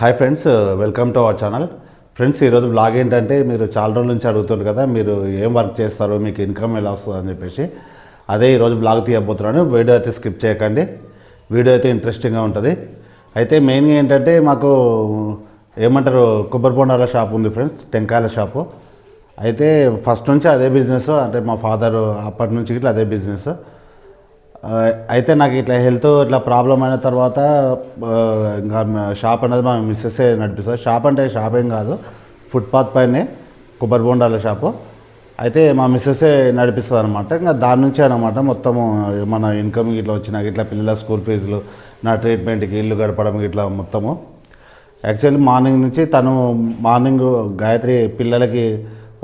Hi friends welcome to our channel friends ఈరోజు blog ఏంటంటే మీరు చాలా రోజుల నుంచి అడుగుతున్నారు కదా మీరు ఏం వర్క్ చేస్తారు మీకు ఇన్కమ్ ఎలా వస్తుంది అని చెప్పేసి. అదే ఈరోజు బ్లాగ్ తీయబోతున్నాను. వీడియో అయితే స్కిప్ చేయకండి. వీడియో అయితే ఇంట్రెస్టింగ్గా ఉంటుంది. అయితే మెయిన్గా ఏంటంటే మాకు ఏమంటారు కొబ్బరి బొండాల షాప్ ఉంది ఫ్రెండ్స్ టెంకాయల షాపు అయితే ఫస్ట్ నుంచి అదే బిజినెస్ అంటే మా ఫాదర్ అప్పటి నుంచి ఇట్లా అదే బిజినెస్ అయితే నాకు ఇట్లా హెల్త్ ఇట్లా ప్రాబ్లం అయిన తర్వాత ఇంకా షాప్ అనేది మా మిస్సెస్ నడిపిస్తుంది. షాప్ అంటే షాప్ ఏం కాదు. ఫుట్పాత్ పైనే కొబ్బరి బొండాల షాపు అయితే మా మిస్సెస్సే నడిపిస్తుంది అనమాట ఇంకా దాని నుంచే అనమాట మొత్తము మన ఇన్కమ్ ఇట్లా వచ్చినాక ఇట్లా పిల్లల స్కూల్ ఫీజులు నా ట్రీట్మెంట్కి ఇల్లు గడపడం ఇట్లా మొత్తము. యాక్చువల్లీ మార్నింగ్ నుంచి తను మార్నింగ్ గాయత్రి పిల్లలకి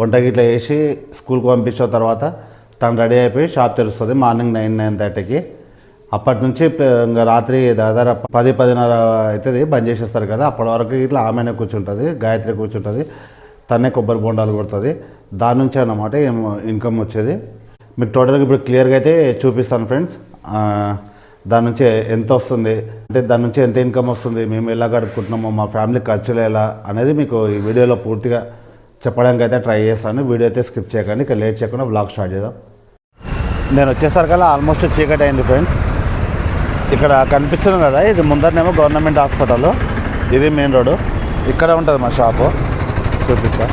వంట గిట్లా వేసి స్కూల్కి పంపించిన తర్వాత తను రెడీ అయిపోయి షాప్ తెరుస్తుంది. మార్నింగ్ నైన్ నైన్ థర్టీకి. అప్పటి నుంచి ఇంకా రాత్రి దాదాపు పది పదిన్నర అవుతుంది బంద్ చేసేస్తారు కదా. అప్పటి వరకు ఇట్లా ఆమెనే కూర్చుంటుంది గాయత్రి కూర్చుంటుంది. తనే కొబ్బరి బొండాలు కొడుతుంది. దాని నుంచి అన్నమాట ఇన్కమ్ వచ్చేది. మీకు టోటల్గా ఇప్పుడు క్లియర్గా అయితే చూపిస్తాను ఫ్రెండ్స్. దాని నుంచి ఎంత వస్తుంది అంటే దాని నుంచి ఎంత ఇన్కమ్ వస్తుంది మేము ఎలా గడుపుకుంటున్నాము మా ఫ్యామిలీ ఖర్చులు ఎలా అనేది మీకు ఈ వీడియోలో పూర్తిగా చెప్పడానికి అయితే ట్రై చేస్తాను. వీడియో అయితే స్కిప్ చేయకండి ఇక లేట్ చేయకుండా బ్లాగ్ స్టార్ట్ చేద్దాం. నేను వచ్చేసరికల్లా ఆల్మోస్ట్ చీకటి అయింది ఫ్రెండ్స్ ఇక్కడ కనిపిస్తుంది కదా ఇది ముందరనేమో గవర్నమెంట్ హాస్పిటల్ ఇది మెయిన్ రోడ్ ఇక్కడ ఉంటుంది మా షాపు చూపిస్తా.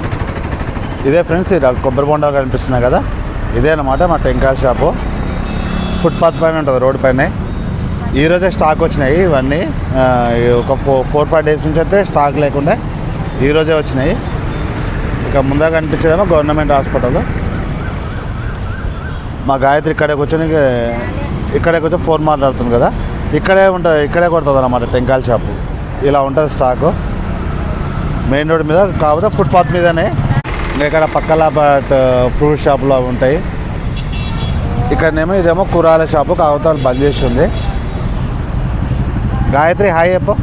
ఇదే ఫ్రెండ్స్ ఇది కొబ్బరి బొండాలు కనిపిస్తున్నాయి కదా. ఇదే అనమాట మా టెంకాయ షాపు ఫుట్పాత్ పైన ఉంటుంది రోడ్ పైన. ఈరోజే స్టాక్ వచ్చినాయి ఇవన్నీ. ఒక ఫో ఫోర్ ఫైవ్ డేస్ నుంచి అయితే స్టాక్ లేకుండా. ఈరోజే వచ్చినాయి. ఇక ముందర కనిపించేదేమో గవర్నమెంట్ హాస్పిటల్ మా గాయత్రి ఇక్కడే కూర్చొని ఇక్కడే కూర్చొని ఫోన్ మాట్లాడుతుంది కదా. ఇక్కడే ఉంటుంది ఇక్కడే కొడుతుంది అన్నమాట టెంకాయల షాపు. ఇలా ఉంటుంది స్టాకు. మెయిన్ రోడ్ మీద కాకపోతే ఫుట్పాత్ మీదనే. ఇంకా ఇక్కడ పక్కల బట్ ఫ్రూట్ షాపులు అవి ఉంటాయి. ఇక్కడనేమో ఇదేమో కూరగాయల షాపు కాకపోతే బంద్ చేసి ఉంది గాయత్రి హాయ్ చెప్పు.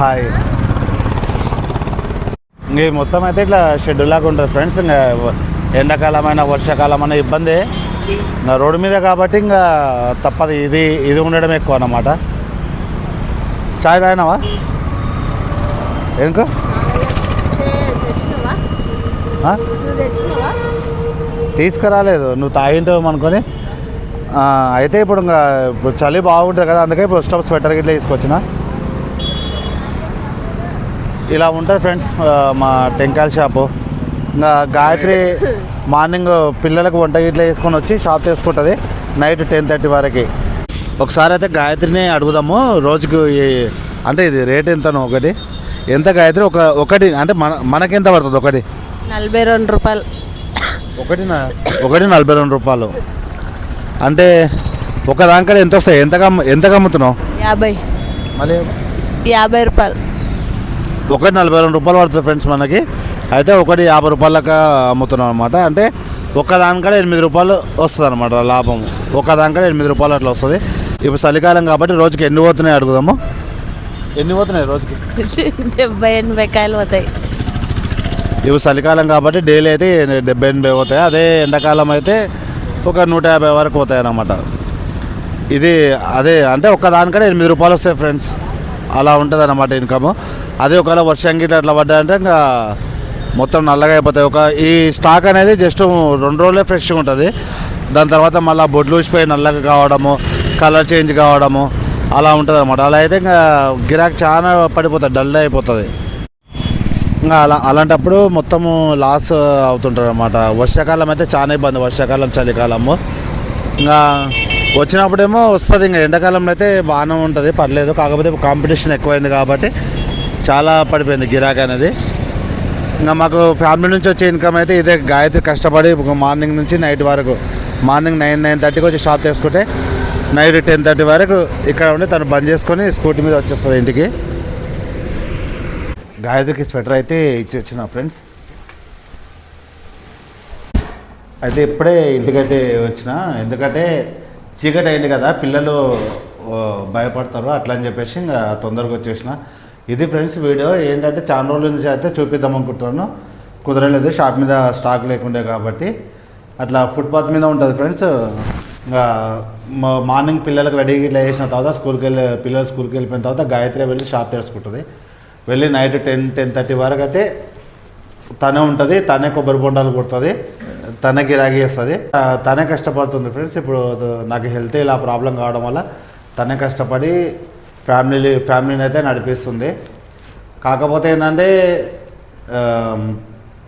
హాయ్. ఇంక మొత్తం అయితే ఇట్లా షెడ్యూల్ లాగా ఉంటుంది ఫ్రెండ్స్. ఇంకా ఎండాకాలమైన వర్షాకాలమైనా ఇబ్బంది. ఇంకా రోడ్డు మీద కాబట్టి ఇంకా తప్పదు. ఇది ఇది ఉండడం ఎక్కువ అన్నమాట. చాయ్ తాగినావా? ఎందుకు? తీసుకురాలేదు. నువ్వు తాగింటావు అనుకొని అయితే ఇప్పుడు ఇంకా ఇప్పుడు చలి బాగుంటుంది కదా అందుకే ఇప్పుడు స్టవ్ స్వెటర్ గిట్లా తీసుకొచ్చిన. ఇలా ఉంటుంది ఫ్రెండ్స్ మా టెంకాయల షాపు. ఇంకా గాయత్రి మార్నింగ్ పిల్లలకు వంట గిట్లా వేసుకొని వచ్చి షాప్ తీసుకుంటుంది నైట్ టెన్ థర్టీ వరకు. ఒకసారి అయితే గాయత్రిని అడుగుదాము. రోజుకు అంటే ఇది రేట్ ఎంతనో ఒకటి. ఎంత గాయత్రి? ఒక ఒకటి అంటే మన మనకెంత పడుతుంది ఒకటి? నలభై రెండు రూపాయలు. ఒకటి ఒకటి నలభై రెండు రూపాయలు. అంటే ఒక దానికాడ ఎంత వస్తాయి? ఎంత ఎంత కమ్ముతున్నావు యాభై. మళ్ళీ? యాభై రూపాయలు. ఒకటి నలభై రెండు రూపాయలు పడుతుంది ఫ్రెండ్స్ మనకి. అయితే ఒకటి యాభై రూపాయలక అమ్ముతున్నాం అనమాట అంటే ఒక దానికాడ ఎనిమిది రూపాయలు వస్తుంది అనమాట లాభం. ఒక దానికాడ ఎనిమిది రూపాయలు అట్లా వస్తుంది. ఇప్పుడు చలికాలం కాబట్టి రోజుకి ఎన్ని పోతున్నాయి అడుగుదాము? ఎన్ని పోతున్నాయి రోజుకి? డెబ్బై ఎనభై కాయలు పోతాయి. ఇప్పుడు చలికాలం కాబట్టి డైలీ అయితే డెబ్బై ఎనభై పోతాయి. అదే ఎండాకాలం అయితే ఒక నూట యాభై వరకు పోతాయి అన్నమాట. ఇది అదే అంటే ఒక్క దానికంటే ఎనిమిది రూపాయలు వస్తాయి ఫ్రెండ్స్. అలా ఉంటుంది అన్నమాట ఇన్కమ్. అదే ఒకవేళ వర్షం గిట్ల అట్లా పడ్డాయంటే ఇంకా మొత్తం నల్లగా అయిపోతాయి. ఒక ఈ స్టాక్ అనేది జస్ట్ రెండు రోజులే ఫ్రెష్గా ఉంటుంది. దాని తర్వాత మళ్ళీ బొడ్లు ఊసిపోయి నల్లగా కావడము కలర్ చేంజ్ కావడము అలా ఉంటుంది అనమాట అలా అయితే ఇంకా గిరాక్ చాలా పడిపోతుంది డల్ అయిపోతుంది. ఇంకా అలా అలాంటప్పుడు మొత్తము లాస్ అవుతుంటారు అనమాట వర్షాకాలం అయితే చాలా ఇబ్బంది వర్షాకాలం చలికాలము. ఇంకా వచ్చినప్పుడేమో వస్తుంది ఇంకా ఎండాకాలంలో అయితే బాగానే ఉంటుంది. పర్లేదు కాకపోతే కాంపిటీషన్ ఎక్కువైంది కాబట్టి చాలా పడిపోయింది గిరాకీ అనేది. ఇంకా మాకు ఫ్యామిలీ నుంచి వచ్చే ఇన్కమ్ అయితే ఇదే గాయత్రి కష్టపడి మార్నింగ్ నుంచి నైట్ వరకు మార్నింగ్ నైన్ నైన్ థర్టీకి వచ్చి షాప్ తీసుకుంటే నైట్ టెన్ థర్టీ వరకు ఇక్కడ ఉండి తను బంద్ చేసుకొని స్కూటీ మీద వచ్చేస్తుంది ఇంటికి. గాయత్రికి స్వెటర్ అయితే ఇచ్చి వచ్చిన ఫ్రెండ్స్. అయితే ఇప్పుడే ఇంటికైతే వచ్చిన ఎందుకంటే చీకటి అయింది కదా పిల్లలు భయపడతారు అట్లా అని చెప్పేసి ఇంకా తొందరగా వచ్చేసిన. ఇది ఫ్రెండ్స్ వీడియో. ఏంటంటే చాలా రోజుల నుంచి అయితే చూపిద్దాం అనుకుంటున్నాను. కుదరలేదు షాప్ మీద స్టాక్ లేకుండే కాబట్టి. అట్లా ఫుట్పాత్ మీద ఉంటుంది ఫ్రెండ్స్. ఇంకా మార్నింగ్ పిల్లలకు రెడీ ఇట్లా చేసిన తర్వాత స్కూల్కి వెళ్ళి పిల్లలు స్కూల్కి వెళ్ళిపోయిన తర్వాత గాయత్రి వెళ్ళి షాప్ తెరుచుకుంటుంది. వెళ్ళి నైట్ టెన్ టెన్ థర్టీ వరకు అయితే తనే ఉంటుంది తనే కొబ్బరి బొండాలు కుడుతుంది తనే గిరాకీ చేస్తుంది. తనే కష్టపడుతుంది ఫ్రెండ్స్. ఇప్పుడు నాకు హెల్త్ ఇలా ప్రాబ్లం కావడం వల్ల తనే కష్టపడి ఫ్యామిలీ ఫ్యామిలీని అయితే నడిపిస్తుంది. కాకపోతే ఏంటంటే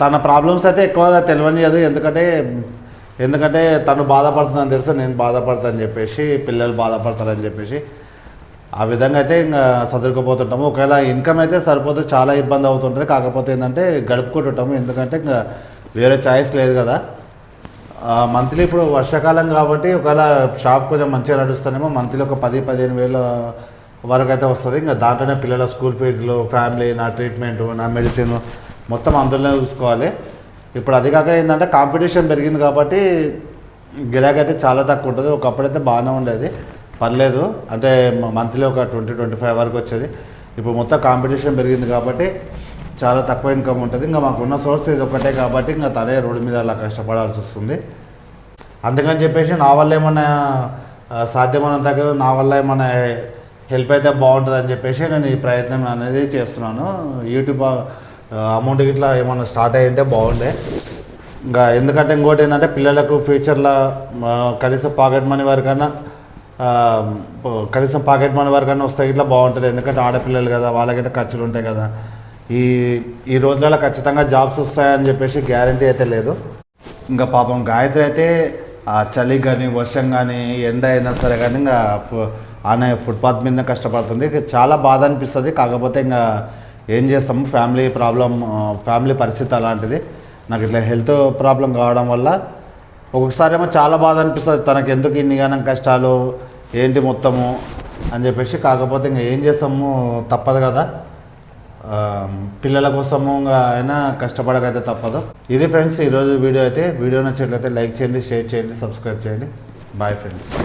తన ప్రాబ్లమ్స్ అయితే ఎక్కువగా తెలియనియదు ఎందుకంటే ఎందుకంటే తను బాధపడుతుందని తెలుసు నేను బాధపడతానని చెప్పేసి పిల్లలు బాధపడతారని చెప్పేసి. ఆ విధంగా అయితే ఇంకా సదురుకుపోతుంటాము. ఒకవేళ ఇన్కమ్ అయితే సరిపోతే చాలా ఇబ్బంది అవుతుంటుంది. కాకపోతే ఏంటంటే గడుపుకుంటుంటాము. ఎందుకంటే ఇంకా వేరే ఛాయిస్ లేదు కదా. మంత్లీ ఇప్పుడు వర్షాకాలం కాబట్టి ఒకవేళ షాప్ కొంచెం మంచిగా నడుస్తానేమో మంత్లీ ఒక పది పదిహేను వేల వరకు అయితే వస్తుంది. ఇంకా దాంట్లోనే పిల్లల స్కూల్ ఫీజులు ఫ్యామిలీ నా ట్రీట్మెంట్ నా మెడిసిన్ మొత్తం అందులోనే చూసుకోవాలి. ఇప్పుడు అది కాక ఏంటంటే కాంపిటీషన్ పెరిగింది కాబట్టి గిరాకీ అయితే చాలా తక్కువ ఉంటుంది. ఒకప్పుడైతే బాగానే ఉండేది. పర్లేదు. అంటే మంత్లీ ఒక ట్వంటీ ట్వంటీ ఫైవ్ వరకు వచ్చేది. ఇప్పుడు మొత్తం కాంపిటీషన్ పెరిగింది కాబట్టి చాలా తక్కువ ఇన్కమ్ ఉంటుంది. ఇంకా మాకున్న సోర్స్ ఇది ఒకటే కాబట్టి ఇంకా తనే రోడ్డు మీద అలా కష్టపడాల్సి వస్తుంది. అందుకని చెప్పేసి నా వల్ల ఏమన్నా సాధ్యమైనంత నా వల్ల ఏమన్నా హెల్ప్ అయితే బాగుంటుంది అని చెప్పేసి నేను ఈ ప్రయత్నం అనేది చేస్తున్నాను. యూట్యూబ్ అమౌంట్ ఇట్లా ఏమైనా స్టార్ట్ అయ్యింటే బాగుండే. ఇంకా ఎందుకంటే ఇంకోటి ఏంటంటే పిల్లలకు ఫ్యూచర్లో కనీసం పాకెట్ మనీ వరకన్నా కనీసం పాకెట్ మనీ వరకన్నా వస్తే ఇట్లా బాగుంటుంది. ఎందుకంటే ఆడపిల్లలు కదా వాళ్ళకైతే ఖర్చులు ఉంటాయి కదా. ఈ ఈ రోజులలో ఖచ్చితంగా జాబ్స్ వస్తాయని చెప్పేసి గ్యారంటీ అయితే లేదు. ఇంకా పాపం గాయత్రి అయితే ఆ చలి కానీ వర్షం కానీ ఎండ అయినా సరే కానీ ఇంకా ఆమె ఫుట్పాత్ మీద కష్టపడుతుంది. చాలా బాధ అనిపిస్తుంది. కాకపోతే ఇంకా ఏం చేస్తాము ఫ్యామిలీ ప్రాబ్లం ఫ్యామిలీ పరిస్థితి అలాంటిది. నాకు ఇట్లా హెల్త్ ప్రాబ్లం కావడం వల్ల ఒక్కొక్కసారి ఏమో చాలా బాధ అనిపిస్తుంది. తనకి ఎందుకు ఇన్ని గానం కష్టాలు? ఏంటి మొత్తము? అని చెప్పేసి కాకపోతే ఇంకా ఏం చేస్తాము? తప్పదు కదా. పిల్లల కోసము ఇంకా అయినా కష్టపడకైతే తప్పదు. ఇది ఫ్రెండ్స్ ఈరోజు వీడియో అయితే. వీడియో నచ్చినట్లయితే లైక్ చేయండి షేర్ చేయండి సబ్స్క్రైబ్ చేయండి. Bye friends.